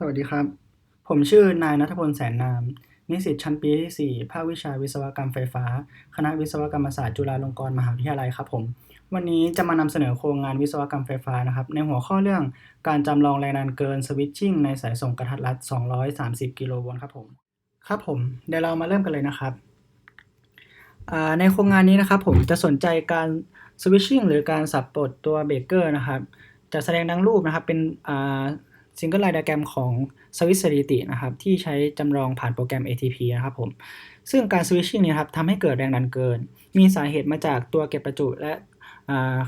สวัสดีครับ ผมชื่อนายณัฐพลแสนนาม นิสิตชั้นปีที่ 4 ภาควิชาวิศวกรรมไฟฟ้า คณะวิศวกรรมศาสตร์จุฬาลงกรณ์มหาวิทยาลัยครับผม วันนี้จะมานำเสนอโครงงานวิศวกรรมไฟฟ้านะครับ ในหัวข้อเรื่องการจำลองแรงดันเกินสวิตชิ่งในสายส่งกระทัดรัด 230 กิโลโวลต์ครับผม ครับผม เดี๋ยวเรามาเริ่มกันเลยนะครับ ในโครงงานนี้นะครับผมจะสนใจการสวิตชิ่งหรือการสับปลดตัวเบรกเกอร์นะครับ จะแสดงดังรูปนะครับเป็น อ่าซิงเกิลไลน์ไดแกรมของสวิตสถิตินะครับที่ใช้จำลองผ่านโปรแกรม ATP นะครับผมซึ่งการสวิตชิ่งนี้ครับทำให้เกิดแรงดันเกิน มีสาเหตุมาจากตัวเก็บประจุและ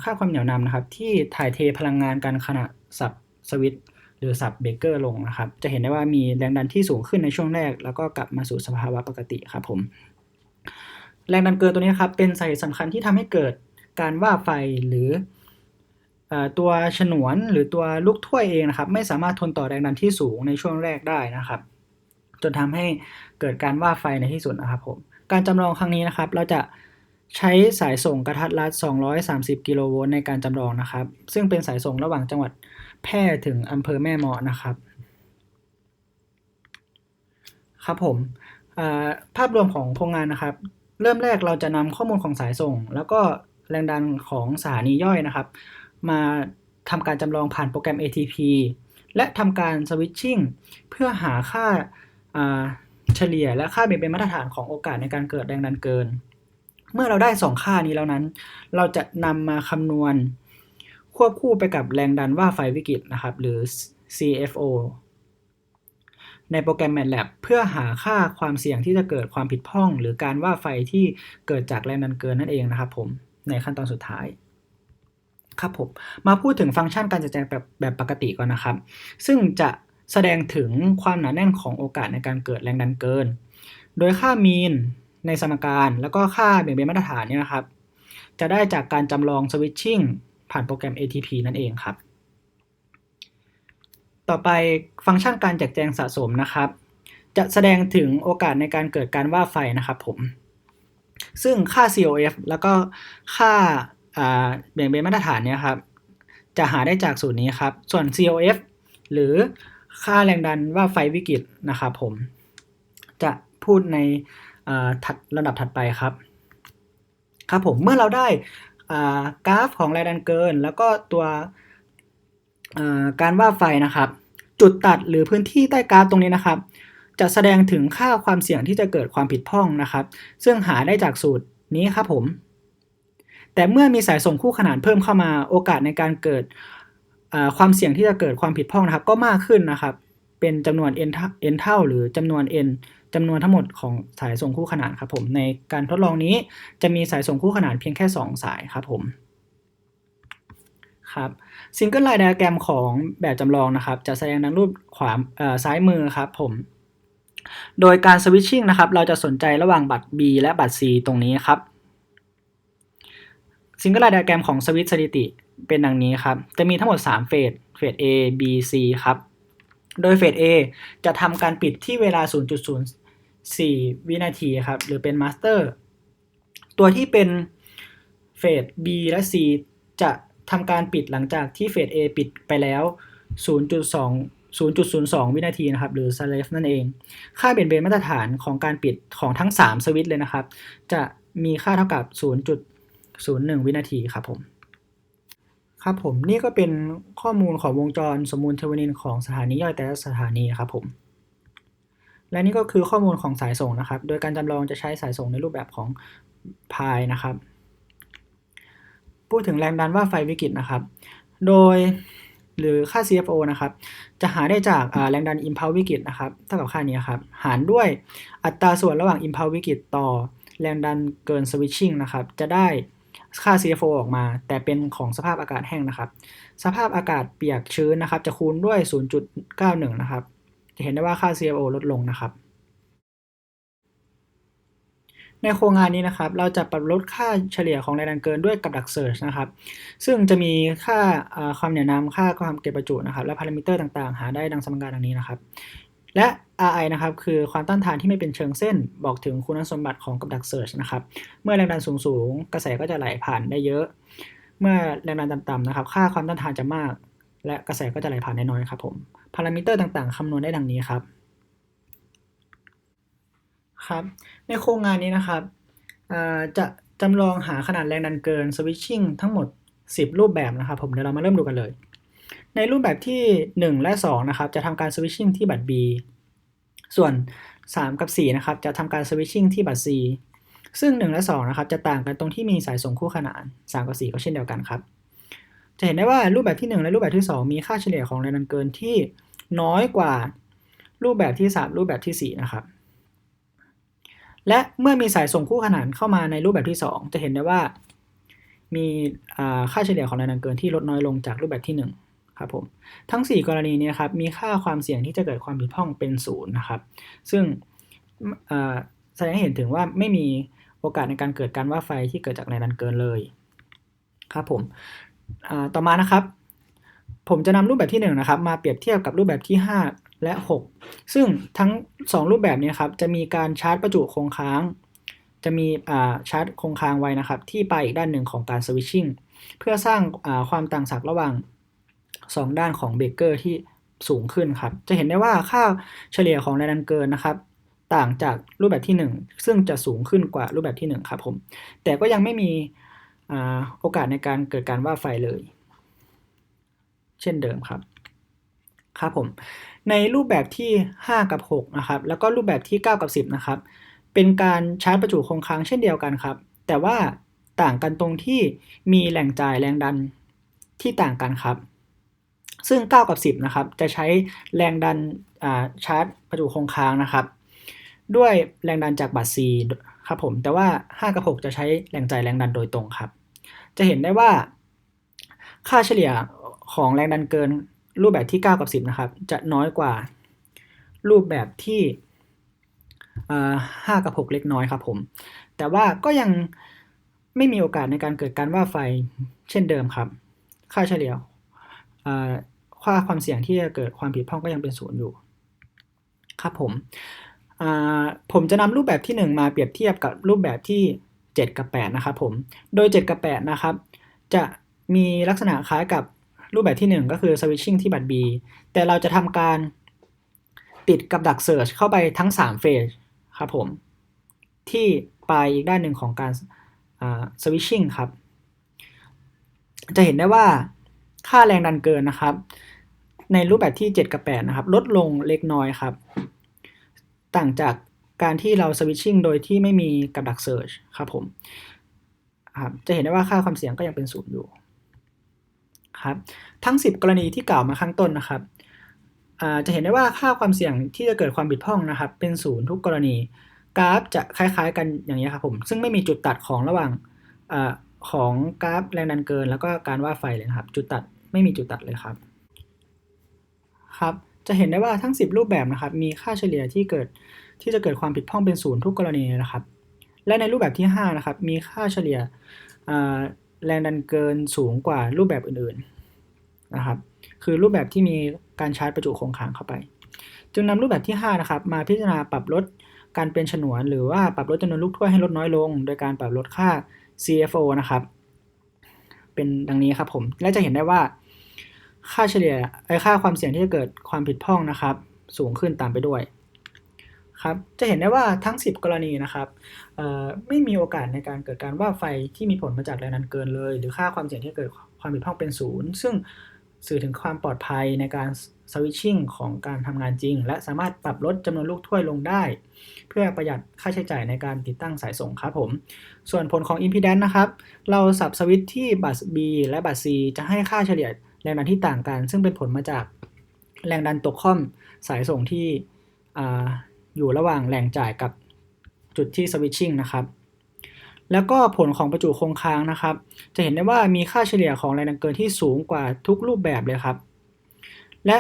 ค่าความเหนี่ยวนำนะครับ ที่ถ่ายเทพลังงานกันขณะสับสวิตหรือสับเบเกอร์ลงนะครับ จะเห็นได้ว่ามีแรงดันที่สูงขึ้นในช่วงแรก แล้วก็กลับมาสู่สภาวะปกติครับผม แรงดันเกินตัวนี้ครับ เป็นสาเหตุสำคัญที่ทำให้เกิดการว่าไฟหรือ ตัวฉนวนหรือตัวลูกถ้วยเองนะครับ ไม่สามารถทนต่อแรงดันที่สูงในช่วงแรกได้นะครับ จนทำให้เกิดการว่าไฟในที่สุดนะครับผมการจำลองครั้งนี้นะครับ เราจะใช้สายส่งกระทัดรัด 230 กิโลโวลต์ในการจำลองนะครับ ซึ่งเป็นสายส่งระหว่างจังหวัดแพร่ถึงอำเภอแม่เมาะนะครับ ครับผมภาพรวมของโครงงานนะครับ เริ่มแรกเราจะนำข้อมูลของสายส่ง แล้วก็แรงดันของสถานีย่อยนะครับ มาทำการจำลองผ่านโปรแกรม ATP และทำการสวิตชิ่งเพื่อหาค่าเฉลี่ยและค่าเบี่ยงเบนมาตรฐานของโอกาสในการเกิดแรงดันเกิน เมื่อเราได้ 2 ค่านี้แล้วนั้น เราจะนำมาคำนวณ ควบคู่ไปกับแรงดันว่าไฟวิกฤตนะครับ หรือ CFO ในโปรแกรม MATLAB เพื่อหาค่าความเสี่ยงที่จะเกิดความผิดพร่อง หรือการว่าไฟที่เกิดจากแรงดันเกินนั่นเองนะครับผมในขั้นตอนสุดท้าย ครับผมมาพูดถึงฟังก์ชันการจัดแจงแบบแบบปกติก่อนนะครับ ซึ่งจะแสดงถึงความหนาแน่นของโอกาสในการเกิดแรงดันเกิน โดยค่ามีนในสมการแล้วก็ค่าเบี่ยงเบนมาตรฐานเนี่ยนะครับ จะได้จากการจำลองสวิตชิ่งผ่านโปรแกรม ATP นั่นเองครับ ต่อไปฟังก์ชันการแจกแจงสะสมนะครับ จะแสดงถึงโอกาสในการเกิดการว่าไฟนะครับผม ซึ่งค่า COF แล้วก็ค่า เบี่ยงเบนมาตรฐานเนี่ยครับ จะหาได้จากสูตรนี้ครับ ส่วน COF หรือค่าแรงดันว่าไฟวิกฤตนะครับผม จะพูดในถัดระดับถัดไปครับ ครับผมเมื่อเราได้กราฟของแรงดันเกิน แล้วก็ตัวการว่าไฟนะครับ จุดตัดหรือพื้นที่ใต้กราฟตรงนี้นะครับ จะแสดงถึงค่าความเสี่ยงที่จะเกิดความผิดพร่องนะครับ ซึ่งหาได้จากสูตรนี้ครับผม แต่เมื่อมีสายส่งคู่ขนานเพิ่มเข้ามาโอกาสในการเกิดความเสี่ยงที่จะเกิดความผิดพร่องนะครับ ก็มากขึ้นนะครับ เป็นจำนวน n นเท่า หรือจำนวน n จำนวนทั้งหมดของสายส่งคู่ขนานครับผมในการทดลองนี้จะมีสายส่งคู่ขนานเพียงแค่ 2 สายครับผมครับซิงเกิลไลน์ไดอะแกรมของแบบจำลองนะครับ จะแสดงดังรูปขวาซ้ายมือครับผม โดยการสวิตชิ่งนะครับ เราจะสนใจระหว่างบัตร B และบัตร C ตรงนี้ครับ ซิงเกิลไลน์ไดอะแกรมของสวิตสถิติเป็นดังนี้ครับ จะมีทั้งหมด 3 เฟส เฟส A B C ครับ โดยเฟส A จะทำการปิดที่เวลา 0.04 วินาทีครับ หรือเป็นมาสเตอร์ ตัวที่เป็นเฟส B และ C จะทำการปิดหลังจากที่เฟส A ปิดไปแล้ว 0.2 0.02 วินาทีนะครับ หรือ slave นั่นเอง ค่าเบี่ยงเบนมาตรฐานของการปิดของทั้ง 3 สวิตช์เลยนะครับ จะมีค่าเท่ากับ 0.01 วินาทีครับผม ครับผมนี่ก็เป็นข้อมูลของวงจรสมมูลเทวนินของสถานีย่อยแต่ละสถานีครับผม และนี่ก็คือข้อมูลของสายส่งนะครับ โดยการจำลองจะใช้สายส่งในรูปแบบของพายนะครับ พูดถึงแรงดันว่าไฟวิกฤตนะครับ โดยหรือค่า CFO นะครับ จะหาได้จากแรงดัน impulse วิกฤตนะครับ เท่ากับค่านี้ครับ หารด้วยอัตราส่วนระหว่าง impulse วิกฤตต่อแรงดันเกิน switching นะครับ จะได้ ค่า CFO ออกมา แต่เป็นของสภาพอากาศแห้งนะครับ สภาพอากาศเปียกชื้นนะครับ จะคูณด้วย 0.91 นะครับ จะเห็นได้ว่าค่า CFO ลดลงนะครับ ในโครงงานนี้นะครับ เราจะปรับลดค่าเฉลี่ยของแรงดันเกินด้วยกับดักเซิร์ชนะครับ ซึ่งจะมีค่าความเหนี่ยวนำค่าความเก็บประจุนะครับ และพารามิเตอร์ต่างๆ หาได้ดังสมการดังนี้นะครับ และ RI นะครับคือความต้านทานที่ไม่เป็นเชิงเส้น บอกถึงคุณสมบัติของกับดักเซิร์ชนะครับเมื่อแรงดันสูงๆกระแสก็จะไหลผ่านได้เยอะ เมื่อแรงดันต่ำๆนะครับ ค่าความต้านทานจะมาก และกระแสก็จะไหลผ่านได้น้อยครับผมพารามิเตอร์ต่างๆคำนวณได้ดังนี้ครับครับในโครงงานนี้นะครับจะจำลองหาขนาดแรงดันเกินสวิตชิ่งทั้งหมด 10 รูปแบบนะครับผมเดี๋ยวเรามาเริ่มดูกันเลย ในรูปแบบที่ 1 และ 2 นะครับ จะทำการสวิตชิ่งที่บัตร B ส่วน 3 กับ 4 นะครับ จะทำการสวิตชิ่งที่บัตร C ซึ่ง 1 และ 2 นะครับ จะต่างกันตรงที่มีสายส่งคู่ขนาน 3 กับ 4 ก็เช่นเดียวกันครับ จะเห็นได้ว่ารูปแบบที่ 1 และรูปแบบที่ 2 มีค่าเฉลี่ยของแรงดันเกินที่น้อยกว่ารูปแบบที่ 3 รูปแบบที่ 4 นะครับ และเมื่อมีสายส่งคู่ขนานเข้ามาในรูปแบบที่ 2 จะเห็นได้ว่ามีค่าเฉลี่ยของแรงดันเกินที่ลดน้อยลงจากรูปแบบที่ 1 ครับผมทั้ง 4 กรณีนี้ครับมีค่าความเสี่ยงที่จะเกิดความผิดพร่องเป็นศูนย์นะครับซึ่งแสดงให้เห็นถึงว่าไม่มีโอกาสในการเกิดการว่าไฟที่เกิดจากแรงดันเกินเลยครับผมต่อมานะครับ ผมจะนำรูปแบบที่ 1 นะครับ มาเปรียบเทียบกับรูปแบบที่ 5 และ 6 ซึ่งทั้ง 2 รูปแบบนี้ครับจะมีการชาร์จประจุคงค้าง จะมีชาร์จคงค้างไว้นะครับ ที่ปลายอีกด้านหนึ่งของการสวิตชิ่งเพื่อสร้างความต่างศักย์ระหว่าง 2 ด้านของเบเกอร์ที่สูงขึ้นครับ จะเห็นได้ว่าค่าเฉลี่ยของแรงดันเกินนะครับ ต่างจากรูปแบบที่ 1 ซึ่งจะสูงขึ้นกว่ารูปแบบที่ 1 ครับผม แต่ก็ยังไม่มีโอกาสในการเกิดการว่าไฟเลย เช่นเดิมครับ ครับผม ในรูปแบบที่ 5 กับ 6 นะครับ แล้วก็รูปแบบที่ 9 กับ 10 นะครับ เป็นการชาร์จประจุคงค้างเช่นเดียวกันครับ แต่ว่าต่างกันตรงที่มีแหล่งจ่ายแรงดันที่ต่างกันครับ ซึ่ง 9 กับ 10 นะครับ จะใช้แรงดันชาร์จประจุคงค้างนะครับ ด้วยแรงดันจากบัตร C ครับผม แต่ว่า 5 กับ 6 จะใช้แรงจ่ายแรงดันโดยตรงครับ จะเห็นได้ว่าค่าเฉลี่ยของแรงดันเกินรูปแบบที่ 9 กับ 10 นะครับ จะน้อยกว่ารูปแบบที่5กับ 6 เล็กน้อยครับผม แต่ว่าก็ยังไม่มีโอกาสในการเกิดการว่าไฟเช่นเดิมครับ ค่าเฉลี่ย ค่าความเสี่ยงที่จะเกิดความผิดพลาดก็ยังเป็นศูนย์อยู่ ครับผมผมจะนำรูปแบบที่ 1 มาเปรียบเทียบกับรูปแบบที่ 7 กับ 8 นะครับผม โดย 7 กับ 8 นะครับ จะมีลักษณะคล้ายกับรูปแบบที่ 1 ก็คือสวิตชิ่งที่บัตร B แต่เราจะทำการติดกับดักเซิร์ชเข้าไปทั้ง 3 เฟสครับผม ที่ปลายอีกด้านหนึ่งของการสวิตชิ่งครับ จะเห็นได้ว่า ค่าแรงดันเกินนะครับ ในรูปแบบที่ 7 กับ 8 นะครับ ลดลงเล็กน้อยครับ ต่างจากการที่เราสวิตชิ่งโดยที่ไม่มีกับดักเซิร์ชครับผมครับจะเห็นได้ว่าค่าความเสี่ยงก็ยังเป็นศูนย์อยู่ครับทั้ง 10 กรณีที่กล่าวมาข้างต้นนะครับจะเห็นได้ว่าค่าความเสี่ยงที่จะเกิดความบิดพร่องนะครับ เป็นศูนย์ทุกกรณี กราฟจะคล้ายๆ กันอย่างนี้ครับผมซึ่งไม่มีจุดตัดของระหว่าง ของกราฟแรงดันเกิน แล้วก็การว่าไฟเลยครับ จุดตัดไม่มีจุดตัดเลยครับ ครับ จะเห็นได้ว่าทั้ง 10 รูปแบบนะครับ มีค่าเฉลี่ยที่เกิดที่จะเกิดความผิดพร่องเป็นศูนย์ทุกกรณีนะครับ และในรูปแบบที่ 5 นะครับ มีค่าเฉลี่ยแรงดันเกินสูงกว่ารูปแบบอื่นๆนะครับ คือรูปแบบที่มีการชาร์จประจุคงค้างเข้าไป จึงนำรูปแบบที่ 5 นะครับ มาพิจารณาปรับลดการเป็นฉนวน หรือว่าปรับลดจำนวนลูกถ้วยให้ลดน้อยลง โดยการปรับลดค่า CFO นะครับ เป็นดังนี้ครับผม และจะเห็นได้ว่าค่าเฉลี่ยไอค่าความเสี่ยงที่จะเกิดความผิดพร่องนะครับ สูงขึ้นตามไปด้วยครับจะเห็นได้ว่าทั้ง 10 กรณีนะครับไม่มีโอกาสในการเกิดการว่าไฟที่มีผลมาจากแรงดันเกินเลย หรือค่าความเสี่ยงที่เกิดความผิดพลาดเป็นศูนย์ซึ่ง สื่อถึงความปลอดภัยในการสวิตชิ่งของการทำงานจริง และสามารถปรับลดจำนวนลูกถ้วยลงได้ เพื่อประหยัดค่าใช้จ่ายในการติดตั้งสายส่งครับผม ส่วนผลของ impedance นะครับ เราสับสวิตที่บัส B และบัส C จะให้ค่าเฉลี่ยแรงดันที่ต่างกัน ซึ่งเป็นผลมาจากแรงดันตกค่อมสายส่งที่อยู่ระหว่างแหล่งจ่ายกับจุดที่สวิตชิ่งนะครับ แล้วก็ผลของประจุคงค้างนะครับ จะเห็นได้ว่ามีค่าเฉลี่ยของแรงดันเกินที่สูงกว่าทุกรูปแบบเลยครับ และ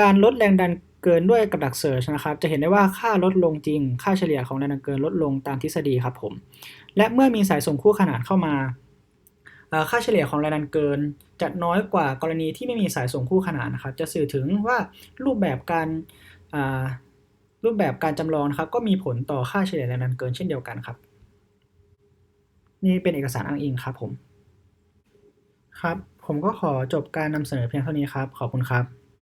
การลดแรงดันเกินด้วยกับดักเซิร์ชนะครับ จะเห็นได้ว่าค่าลดลงจริง ค่าเฉลี่ยของแรงดันเกินลดลงตามทฤษฎีครับผม และเมื่อมีสายส่งคู่ขนานเข้ามา ค่าเฉลี่ยของแรงดันเกิน จะน้อยกว่ากรณีที่ไม่มีสายส่งคู่ขนานนะครับ จะสื่อถึงว่ารูปแบบการรูปแบบการจำลองนะครับ ก็มีผลต่อค่าเฉลี่ยแรงดันเกินเช่นเดียวกันครับ นี่เป็นเอกสารอ้างอิงครับผม ครับ ผมก็ขอจบการนำเสนอเพียงเท่านี้ครับ ขอบคุณครับ